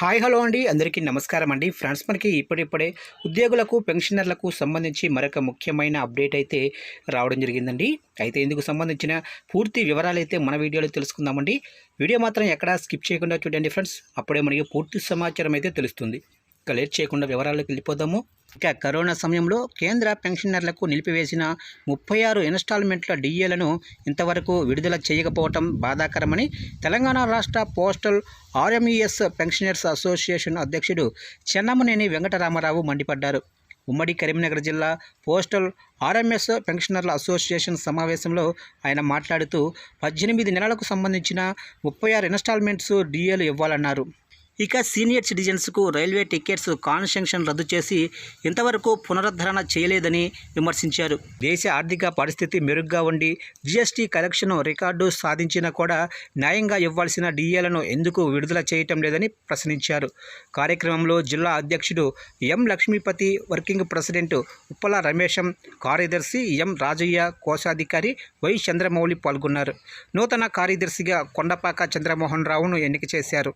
Hi hello అండి. అందరికీ నమస్కారం అండి. ఫ్రెండ్స్ మనకి ఇప్పుడిప్పుడే ఉద్యోగులకు పెన్షనర్లకు సంబంధించి మరొక ముఖ్యమైన అప్డేట్ అయితే రావడం జరిగిందండి. అయితే ఇందుకు సంబంధించిన పూర్తి వివరాలు అయితే మన వీడియోలో తెలుసుకుందామండి. వీడియో మాత్రం ఎక్కడా స్కిప్ చేయకుండా చూడండి ఫ్రెండ్స్. అప్పుడే మనకి పూర్తి సమాచారం అయితే తెలుస్తుంది. ఇక లేట్ చేయకుండా వివరాలకు వెళ్ళిపోదాము. ఇక కరోనా సమయంలో కేంద్ర పెన్షనర్లకు నిలిపివేసిన ముప్పై ఆరు ఇన్స్టాల్మెంట్ల డిఏలను ఇంతవరకు విడుదల చేయకపోవటం బాధాకరమని తెలంగాణ రాష్ట్ర పోస్టల్ ఆర్ఎంఈఎస్ పెన్షనర్స్ అసోసియేషన్ అధ్యక్షుడు చెన్నమనేని వెంకటరామారావు మండిపడ్డారు. ఉమ్మడి కరీంనగర్ జిల్లా పోస్టల్ ఆర్ఎంఎస్ పెన్షనర్ల అసోసియేషన్ సమావేశంలో ఆయన మాట్లాడుతూ పద్దెనిమిది నెలలకు సంబంధించిన ముప్పై ఆరు ఇన్స్టాల్మెంట్స్ డిఏలు ఇవ్వాలన్నారు. ఇక సీనియర్ సిటిజన్స్కు రైల్వే టికెట్స్ కాన్సెషన్ రద్దు చేసి ఇంతవరకు పునరుద్ధరణ చేయలేదని విమర్శించారు. దేశ ఆర్థిక పరిస్థితి మెరుగ్గా ఉండి జీఎస్టీ కలెక్షన్ రికార్డు సాధించినా కూడా న్యాయంగా ఇవ్వాల్సిన డిఏలను ఎందుకు విడుదల చేయటం లేదని ప్రశ్నించారు. కార్యక్రమంలో జిల్లా అధ్యక్షుడు M Lakshmipati working president Uppala Ramesham కార్యదర్శి ఎం రాజయ్య కోశాధికారి వై చంద్రమౌళి పాల్గొన్నారు. నూతన కార్యదర్శిగా కొండపాక చంద్రమోహన్ రావును ఎన్నిక చేశారు.